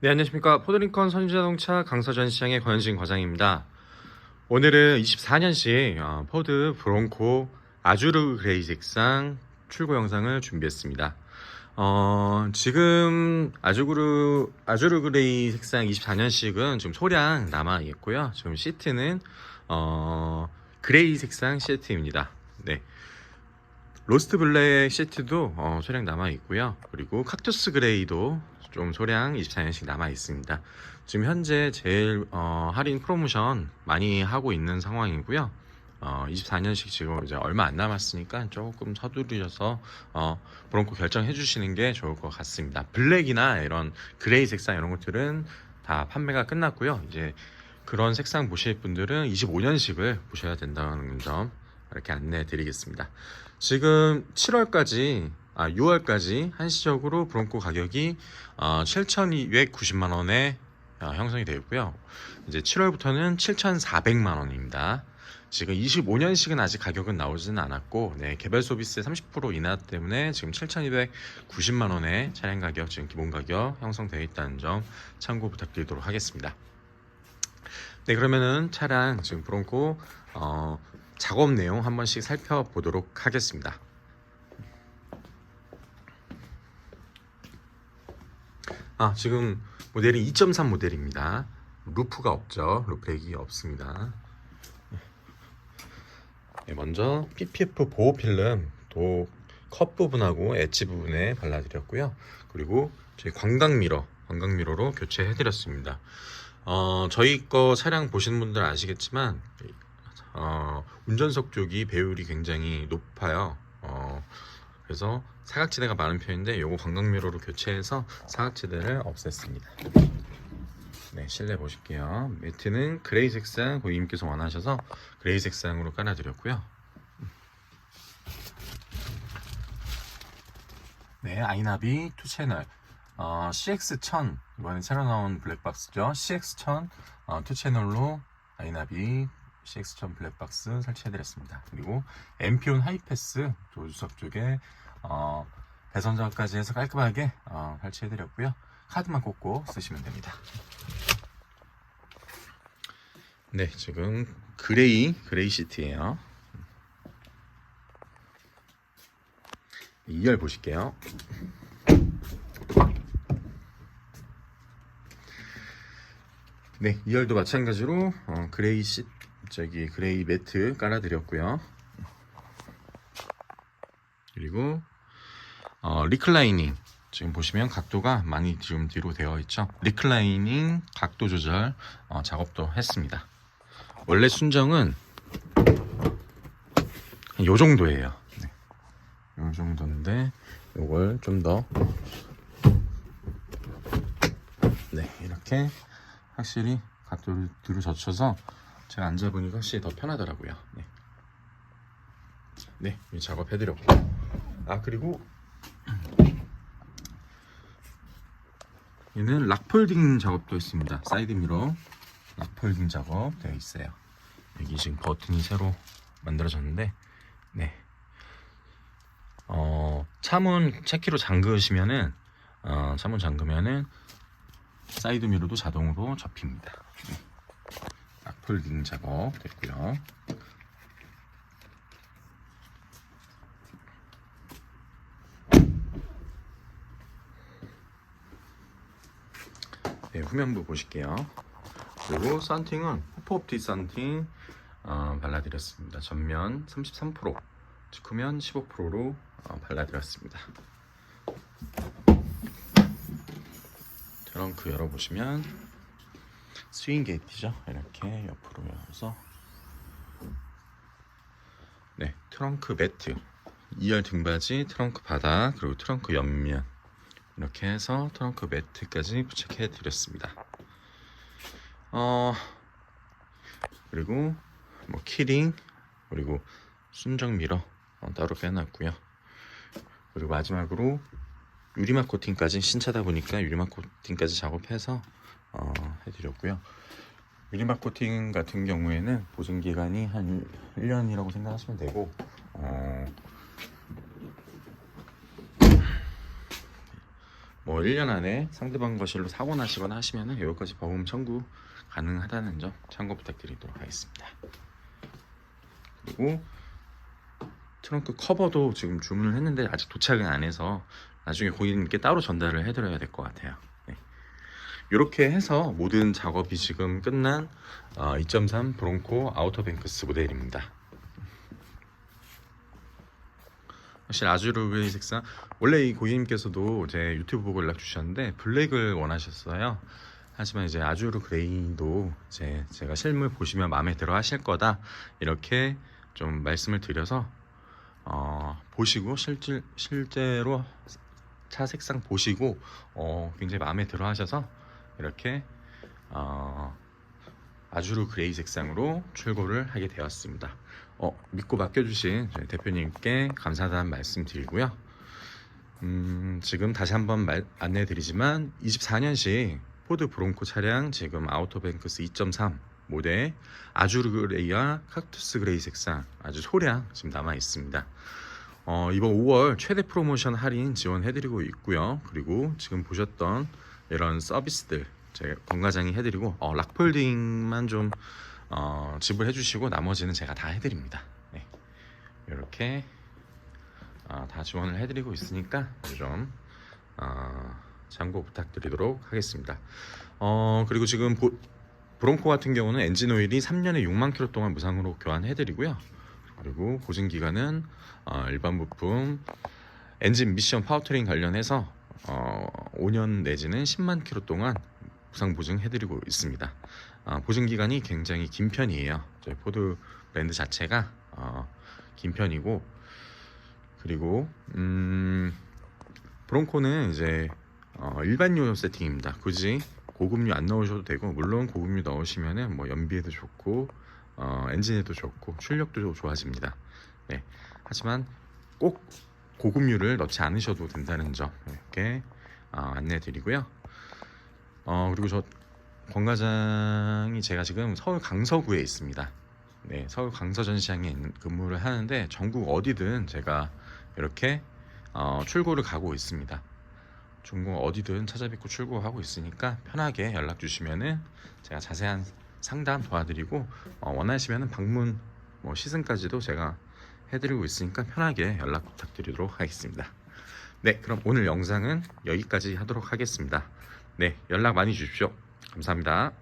네, 안녕하십니까. 포드링컨 선주자동차 강서전 시장의 권현진 과장입니다. 오늘은 24년식 어, 포드 브론코 아주르 그레이 색상 출고 영상을 준비했습니다. 어, 지금 아주르, 아주르 그레이 색상 24년식은 지금 소량 남아 있고요. 지금 시트는, 어, 그레이 색상 시트입니다. 네. 로스트 블랙 시트도 어, 소량 남아 있고요. 그리고 칵투스 그레이도 좀 소량 24년씩 남아 있습니다. 지금 현재 제일 어, 할인 프로모션 많이 하고 있는 상황이고요. 어, 24년씩 지금 이제 얼마 안 남았으니까 조금 서두르셔서 어, 브론코 결정해 주시는 게 좋을 것 같습니다. 블랙이나 이런 그레이 색상 이런 것들은 다 판매가 끝났고요. 이제 그런 색상 보실 분들은 25년식을 보셔야 된다는 점 이렇게 안내해 드리겠습니다. 지금 7월까지 아 6월까지 한시적으로 브론코 가격이 어, 7,290만 원에 어, 형성이 되어 있고요. 이제 7월부터는 7,400만 원입니다. 지금 25년식은 아직 가격은 나오지는 않았고 네, 개별 소비세 30% 인하 때문에 지금 7,290만 원의 차량 가격 지금 기본 가격 형성되어 있다는 점 참고 부탁드리도록 하겠습니다. 네 그러면은 차량 지금 브론코 어, 작업 내용 한 번씩 살펴보도록 하겠습니다. 아 지금 모델이 2.3 모델입니다. 루프가 없죠. 루프렉이 없습니다. 네, 먼저 PPF 보호 필름 또컵 부분하고 엣지 부분에 발라드렸고요. 그리고 저희 광각 미러, 광각 미러로 교체해드렸습니다. 어, 저희 거 차량 보시는 분들 아시겠지만 어, 운전석 쪽이 배율이 굉장히 높아요. 어, 그래서 사각지대가 많은 편인데 요거 광각미러로 교체해서 사각지대를 없앴습니다. 네, 실내 보실게요. 매트는 그레이 색상 고객님께서 원하셔서 그레이 색상으로 깔아드렸고요. 네, 아이나비 투 채널 어, CX1000 이번에 새로 나온 블랙박스죠. CX1000 어, 투 채널로 아이나비 CX1000 블랙박스 설치해드렸습니다. 그리고 엠피온 하이패스 조수석 쪽에 어, 배선 작업까지 해서 깔끔하게 어, 설치해드렸고요. 카드만 꽂고 쓰시면 됩니다. 네, 지금 그레이 그레이 시트예요. 2열 보실게요. 네, 2열도 마찬가지로 어, 그레이 시 저기 그레이 매트 깔아드렸고요. 그리고 어, 리클라이닝 지금 보시면 각도가 많이 지금 뒤로 되어 있죠. 리클라이닝 각도 조절 어, 작업도 했습니다. 원래 순정은 요 정도예요. 네. 요 정도인데 요걸 좀더 네, 이렇게 확실히 각도를 뒤로 젖혀서 제가 앉아보니까 확실히 더 편하더라고요. 네, 네이 작업해드렸고 아 그리고 얘는 락폴딩 작업도 있습니다. 사이드 미러 락폴딩 작업 되어 있어요. 여기 지금 버튼이 새로 만들어졌는데 네. 어, 차문 체키로 잠그시면은 어, 차문 잠그면은 사이드 미러도 자동으로 접힙니다. 네. 락폴딩 작업 됐고요. 후면부 보실게요. 그리고 썬팅은 호프옵티 썬팅 어, 발라드렸습니다. 전면 33%, 측후면 15%로 어, 발라드렸습니다. 트렁크 열어보시면 스윙 게이트죠. 이렇게 옆으로 열어서 네 트렁크 매트 2열 등받이 트렁크 바닥 그리고 트렁크 옆면 이렇게 해서 트렁크 매트까지 부착해 드렸습니다. 어 그리고 뭐 키링 그리고 순정 미러 어, 따로 빼놨고요. 그리고 마지막으로 유리막 코팅까지 신차다 보니까 유리막 코팅까지 작업해서 어, 해드렸고요. 유리막 코팅 같은 경우에는 보증 기간이 한 1년이라고 생각하시면 되고 어, 뭐 1년 안에 상대방 거실로 사고 나시거나 하시면은 여기까지 보험 청구 가능하다는 점 참고 부탁드리도록 하겠습니다. 그리고 트렁크 커버도 지금 주문을 했는데 아직 도착은 안 해서 나중에 고객님께 따로 전달을 해드려야 될 것 같아요. 네. 이렇게 해서 모든 작업이 지금 끝난 어, 2.3 브론코 아우터뱅크스 모델입니다. 사실 아주르 그레이 색상 원래 이 고객님께서도 제 유튜브 보고 연락 주셨는데 블랙을 원하셨어요. 하지만 이제 아주르 그레이도 이제 제가 실물 보시면 마음에 들어 하실 거다 이렇게 좀 말씀을 드려서 어, 보시고 실질, 실제로 차 색상 보시고 어, 굉장히 마음에 들어 하셔서 이렇게 어, 아주르 그레이 색상으로 출고를 하게 되었습니다. 어, 믿고 맡겨주신 대표님께 감사하다는 말씀 드리고요. 음, 지금 다시 한번 말, 안내드리지만 24년식 포드 브론코 차량 지금 아우토뱅크스 2.3 모델 아주르 그레이와 칵투스 그레이 색상 아주 소량 지금 남아 있습니다. 어, 이번 5월 최대 프로모션 할인 지원해드리고 있고요. 그리고 지금 보셨던 이런 서비스들 제가 건가장이 해드리고 어, 락폴딩만 좀 어, 지불해주시고 나머지는 제가 다 해드립니다. 네. 이렇게 어, 다 지원을 해드리고 있으니까 좀 어, 참고 부탁드리도록 하겠습니다. 어, 그리고 지금 보, 브론코 같은 경우는 엔진 오일이 3년에 6만 킬로 동안 무상으로 교환해드리고요. 그리고 보증 기간은 어, 일반 부품 엔진 미션 파워트레인 관련해서 어, 5년 내지는 10만 킬로 동안 무상 보증해드리고 있습니다. 어, 보증 기간이 굉장히 긴 편이에요. 저희 포드 브랜드 자체가 어, 긴 편이고 그리고 음, 브론코는 이제 어, 일반료 세팅입니다. 굳이 고급류 안 넣으셔도 되고 물론 고급류 넣으시면은 뭐 연비에도 좋고 어, 엔진에도 좋고 출력도 좋아집니다. 네. 하지만 꼭 고급류를 넣지 않으셔도 된다는 점 이렇게 어, 안내드리고요. 어, 그리고 저 권과장이 제가 지금 서울 강서구에 있습니다. 네, 서울 강서전시장에 근무를 하는데 전국 어디든 제가 이렇게 어, 출고를 가고 있습니다. 전국 어디든 찾아뵙고 출고하고 있으니까 편하게 연락 주시면은 제가 자세한 상담 도와드리고 어, 원하시면은 방문 뭐 시승까지도 제가 해드리고 있으니까 편하게 연락 부탁드리도록 하겠습니다. 네, 그럼 오늘 영상은 여기까지 하도록 하겠습니다. 네, 연락 많이 주십시오. 감사합니다.